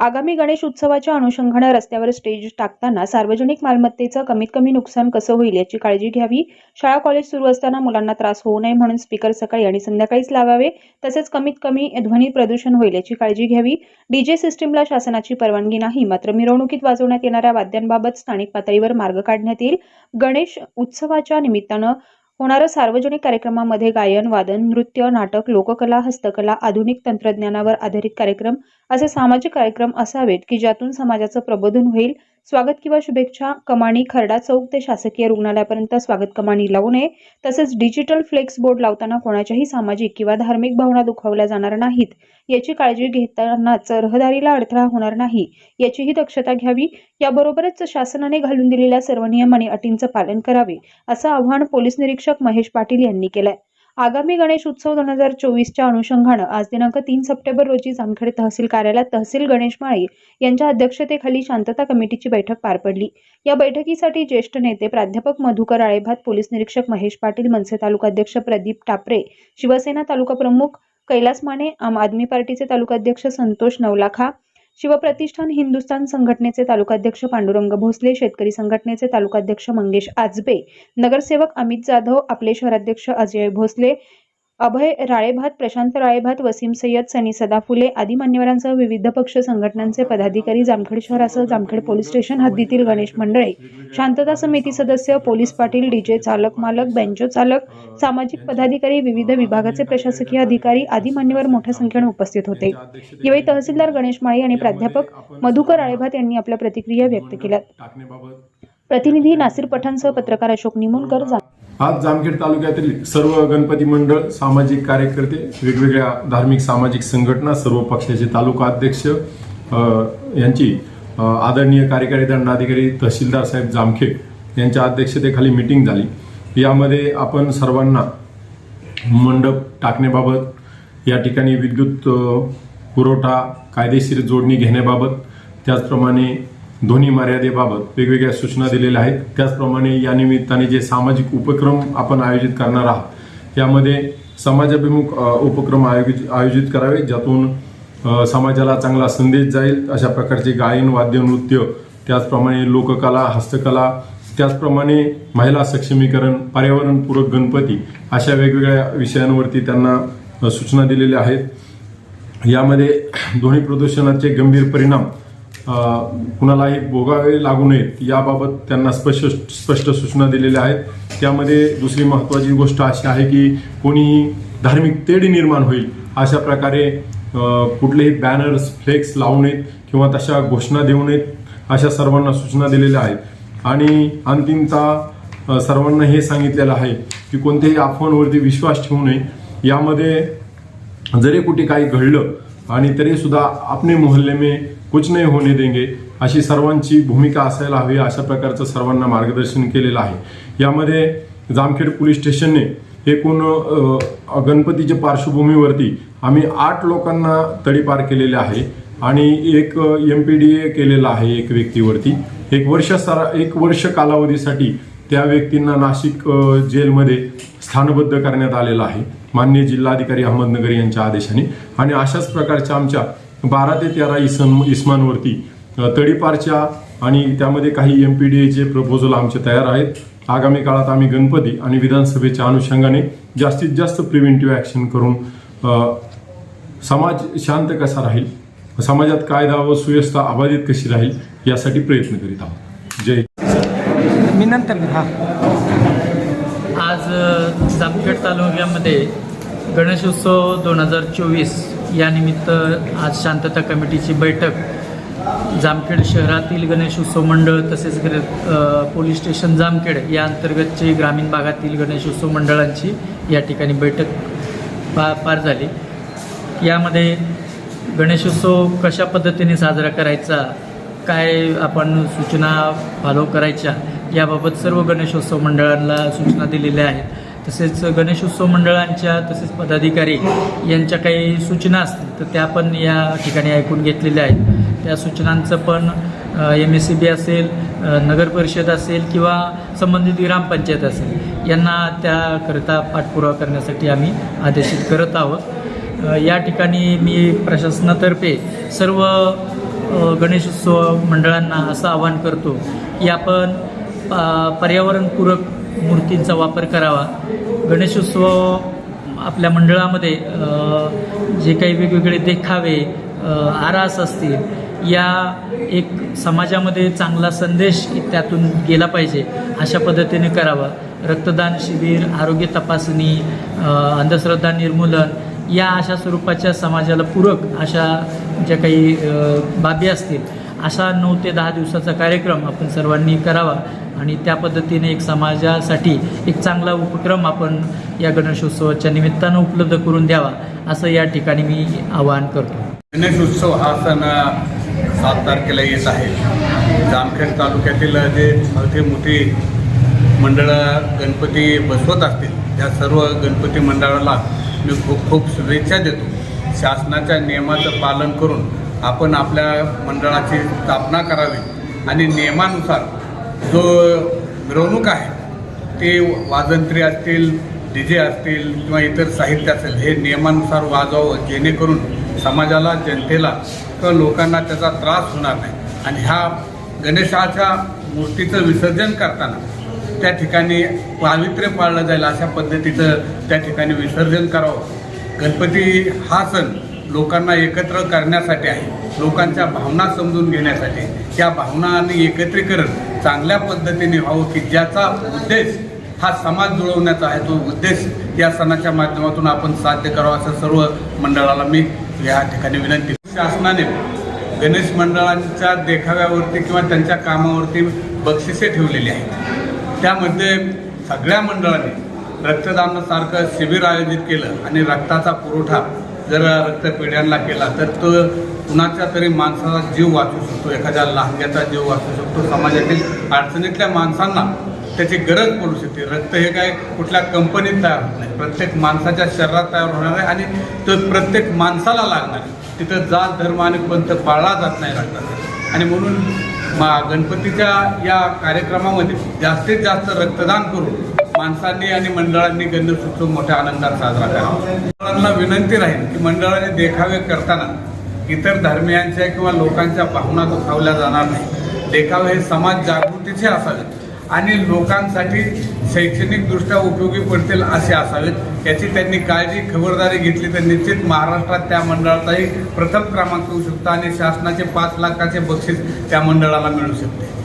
आगामी गणेश उत्सवाच्या अनुषंगानं रस्त्यावर स्टेज टाकताना सार्वजनिक मालमत्तेचं कमीत कमी नुकसान कसं होईल याची काळजी घ्यावी. शाळा कॉलेज सुरू असताना मुलांना त्रास होऊ नये म्हणून स्पीकर सकाळी आणि संध्याकाळीच लावावे तसेच कमीत कमी ध्वनी प्रदूषण होईल याची काळजी घ्यावी. डीजे सिस्टीमला शासनाची परवानगी नाही मात्र मिरवणुकीत वाजवण्यात येणाऱ्या वाद्यांबाबत स्थानिक पातळीवर मार्ग काढण्यात येईल. गणेश उत्सवाच्या निमित्तानं होणाऱ्या सार्वजनिक कार्यक्रमामध्ये गायन वादन नृत्य नाटक लोककला हस्तकला आधुनिक तंत्रज्ञानावर आधारित कार्यक्रम असे सामाजिक कार्यक्रम असावेत की ज्यातून समाजाचं प्रबोधन होईल स्वागत किंवा शुभेच्छा. कमानी खरडा चौक ते शासकीय रुग्णालयापर्यंत स्वागत कमानी लावू नये. तसेच डिजिटल फ्लेक्स बोर्ड लावताना कोणाच्याही सामाजिक किंवा धार्मिक भावना दुखावल्या जाणार नाहीत. याची काळजी घेतानाच रहदारीला अडथळा होणार नाही. याचीही दक्षता घ्यावी. याबरोबरच शासनाने घालून दिलेल्या सर्व नियम आणि अटींचं पालन करावे असं आवाहन पोलीस निरीक्षक महेश पाटील यांनी केलंय. आगामी गणेश उत्सव दोन हजार चोवीसच्या अनुषंगानं आज दिनांक तीन सप्टेंबर रोजी जामखेड तहसील कार्यालयात तहसील गणेश माळी यांच्या अध्यक्षतेखाली शांतता कमिटीची बैठक पार पडली. या बैठकीसाठी ज्येष्ठ नेते प्राध्यापक मधुकर आळेभात पोलीस निरीक्षक महेश पाटील मनसे तालुकाध्यक्ष प्रदीप टापरे शिवसेना तालुका प्रमुख कैलास माने आम आदमी पार्टीचे तालुकाध्यक्ष संतोष नवलाखा शिवप्रतिष्ठान हिंदुस्थान संघटनेचे तालुकाध्यक्ष पांडुरंग भोसले शेतकरी संघटनेचे तालुकाध्यक्ष मंगेश आजबे नगरसेवक अमित जाधव आपले शहराध्यक्ष अजय भोसले अभय राळेभात प्रशांत राळेभात वसीम सय्यद सनी सदाफुले आदी मान्यवरांसह विविध पक्ष संघटनांचे पदाधिकारी जामखेड शहरासह जामखेड पोलीस स्टेशन हद्दीतील गणेश मंडळे शांतता समिती सदस्य पोलीस पाटील डीजे चालक मालक बेंचो चालक सामाजिक पदाधिकारी विविध विभागाचे प्रशासकीय अधिकारी आदी मान्यवर मोठ्या संख्येने उपस्थित होते. यावेळी तहसीलदार गणेश माळी आणि प्राध्यापक मधुकर राळेभात यांनी आपल्या प्रतिक्रिया व्यक्त केल्या प्रतिनिधी नासिर पठाणसह पत्रकार अशोक निमोणकर जा आज जामखेड तालुक्यातील सर्व गणपती मंडळ सामाजिक कार्यकर्ते वेगवेगळ्या धार्मिक सामाजिक संघटना सर्व पक्षाचे तालुका अध्यक्ष यांची आदरणीय कार्यकारी दंडाधिकारी तहसीलदार साहेब जामखेड यांच्या अध्यक्षतेखाली मिटिंग झाली. यामध्ये आपण सर्वांना मंडप टाकण्याबाबत या ठिकाणी विद्युत पुरवठा कायदेशीर जोडणी घेण्याबाबत त्याचप्रमाणे ध्वनी मर्यादेबाबत वेगवेगळ्या सूचना दिलेल्या आहेत. त्याचप्रमाणे या निमित्ताने जे सामाजिक उपक्रम आपण आयोजित करणार आहात यामध्ये समाजाभिमुख उपक्रम आयोजित आयोजित करावे ज्यातून समाजाला चांगला संदेश जाईल अशा प्रकारचे गायन वाद्य नृत्य त्याचप्रमाणे लोककला हस्तकला त्याचप्रमाणे महिला सक्षमीकरण पर्यावरणपूरक गणपती अशा वेगवेगळ्या विषयांवरती त्यांना सूचना दिलेल्या आहेत. यामध्ये ध्वनी प्रदूषणाचे गंभीर परिणाम कुणालाही भोगावे लागू नयेत याबाबत त्यांना स्पष्ट स्पष्ट सूचना दिलेल्या आहेत. त्यामध्ये दुसरी महत्त्वाची गोष्ट अशी आहे की कोणीही धार्मिक तेढी निर्माण होईल अशा प्रकारे कुठलेही बॅनर्स फ्लेक्स लावू नयेत किंवा तशा घोषणा देऊ नयेत अशा सर्वांना सूचना दिलेल्या आहेत. आणि अंतिमता सर्वांना हे सांगितलेलं आहे की कोणत्याही अफवांवरती विश्वास ठेवू नये. यामध्ये जरी कुठे काही घडलं आणि तरीसुद्धा आपले मोहल्ले में कुछ नाही होणे देंगे. अशी सर्वांची भूमिका असायला हवी अशा प्रकारचं सर्वांना मार्गदर्शन केलेलं आहे. यामध्ये जामखेड पोलीस स्टेशनने एकूण गणपतीच्या पार्श्वभूमीवरती आम्ही आठ लोकांना तडीपार केलेले आहे आणि एक एम पी डी ए केलेला आहे एक व्यक्तीवरती. एक वर्ष सरा एक वर्ष कालावधीसाठी त्या व्यक्तींना नाशिक जेलमध्ये स्थानबद्ध करण्यात आलेलं आहे. माननीय जिल्हाधिकारी अहमदनगर यांच्या आदेशाने. आणि अशाच प्रकारच्या आमच्या बारा ते तेरा इसम इस्मांवरती. तडीपारच्या आणि त्यामध्ये काही एम पी डी एचे प्रपोजल आमचे तयार आहेत. आगामी काळात आम्ही गणपती आणि विधानसभेच्या अनुषंगाने जास्तीत जास्त प्रिव्हेंटिव्ह ॲक्शन करून समाज शांत कसा राहील? समाजात कायदा व सुव्यवस्था अबाधित कशी राहील? यासाठी प्रयत्न करीत आहोत. जय मी नंतर हा. आज जामखेड तालुक्यामध्ये गणेशोत्सव दोन हजार चोवीस यानिमित्त आज शांतता कमिटीची बैठक. जामखेड शहरातील गणेशोत्सव मंडळ तसेच ग्र पोलीस स्टेशन जामखेड या अंतर्गतचे ग्रामीण भागातील गणेशोत्सव मंडळांची या ठिकाणी बैठक पा पार झाली. यामध्ये गणेशोत्सव कशा पद्धतीने साजरा करायचा काय आपण सूचना फॉलो करायच्या याबाबत सर्व गणेशोत्सव मंडळांना सूचना दिलेल्या आहेत. तसेच गणेशोत्सव मंडळांच्या तसेच पदाधिकारी यांच्या काही सूचना असतील तर त्या पण या ठिकाणी ऐकून घेतलेल्या आहेत. त्या सूचनांचं पण एम एस सी बी असेल नगरपरिषद नगर परिषद असेल किंवा संबंधित ग्रामपंचायत असेल यांना त्याकरिता पाठपुरावा करण्यासाठी आम्ही आदेशित करत आहोत. या ठिकाणी मी प्रशासनातर्फे सर्व गणेशोत्सव मंडळांना असं आवाहन करतो की आपण पर्यावरणपूरक मूर्तींचा वापर करावा. गणेशोत्सव आपल्या मंडळामध्ये जे काही वेगवेगळे देखावे आरास असतील या एक समाजामध्ये चांगला संदेश त्यातून गेला पाहिजे अशा पद्धतीने करावा. रक्तदान शिबिर आरोग्य तपासणी अंधश्रद्धा निर्मूलन या अशा स्वरूपाच्या समाजाला पूरक अशा ज्या काही बाबी असतील असा नऊ ते दहा दिवसाचा कार्यक्रम आपण सर्वांनी करावा. आणि त्या पद्धतीने एक समाजासाठी एक चांगला उपक्रम आपण या गणेशोत्सवाच्या निमित्तानं उपलब्ध करून द्यावा असं या ठिकाणी मी आवाहन करतो. गणेशोत्सव हा सण सात तारखेला येत आहे. जामखेड तालुक्यातील जे मोठे मोठी मंडळं गणपती बसवत असतील त्या सर्व गणपती मंडळाला मी खूप खूप शुभेच्छा देतो. शासनाच्या नियमाचं पालन करून आपण आपल्या मंडळाची स्थापना करावी आणि नियमानुसार जो मिरवणूक आहे ते वाजंत्री असतील डी जे असतील किंवा इतर साहित्य असेल हे नियमानुसार वाजवावं जेणेकरून समाजाला जनतेला किंवा लोकांना त्याचा त्रास होणार नाही. आणि ह्या गणेशाच्या मूर्तीचं विसर्जन करताना त्या ठिकाणी पावित्र्य पाळलं जाईल अशा पद्धतीचं त्या ठिकाणी विसर्जन करावं. गणपती हा सण लोकांना एकत्र करण्यासाठी आहे लोकांच्या भावना समजून घेण्यासाठी. त्या भावना आणि एकत्रीकरण चांगल्या पद्धतीने व्हावं की ज्याचा उद्देश हा समाज जुळवण्याचा आहे तो उद्देश या सणाच्या माध्यमातून आपण साध्य करावा असं सर्व मंडळाला मी या ठिकाणी विनंती शासनाने गणेश मंडळांच्या देखाव्यावरती किंवा त्यांच्या कामावरती बक्षिसे ठेवलेली आहेत. त्यामध्ये सगळ्या मंडळांनी रक्तदानासारखं शिबिर आयोजित केलं आणि रक्ताचा पुरवठा जर रक्तपेढ्यांना केला तर तो कुणाच्या तरी माणसाचा जीव वाचू शकतो एखाद्या लहानग्याचा जीव वाचू शकतो समाजातील अडचणीतल्या माणसांना त्याची गरज पडू शकते. रक्त हे काय कुठल्या कंपनीत तयार होत नाही. प्रत्येक माणसाच्या शरीरात तयार होणार आहे आणि तो प्रत्येक माणसाला लागणार आहे. तिथं जात धर्म आणि पंथ पाळला जात नाही रक्ताचा आणि म्हणून मा गणपतीच्या या कार्यक्रमामध्ये जास्तीत जास्त रक्तदान करून माणसांनी आणि मंडळांनी गणेशोत्सव मोठ्या आनंदात साजरा करावा. मंडळांना विनंती राहील की मंडळाने देखावे करताना इतर धर्मियांच्या किंवा लोकांच्या भावना दुखावल्या जाणार नाही. देखावे हे समाज जागृतीचे असावेत आणि लोकांसाठी शैक्षणिकदृष्ट्या उपयोगी पडतील असे असावेत याची त्यांनी काळजी खबरदारी घेतली तर निश्चित महाराष्ट्रात त्या मंडळाचाही प्रथम क्रमांक येऊ शकतो आणि शासनाचे पाच लाखाचे बक्षीस त्या मंडळाला मिळू शकते.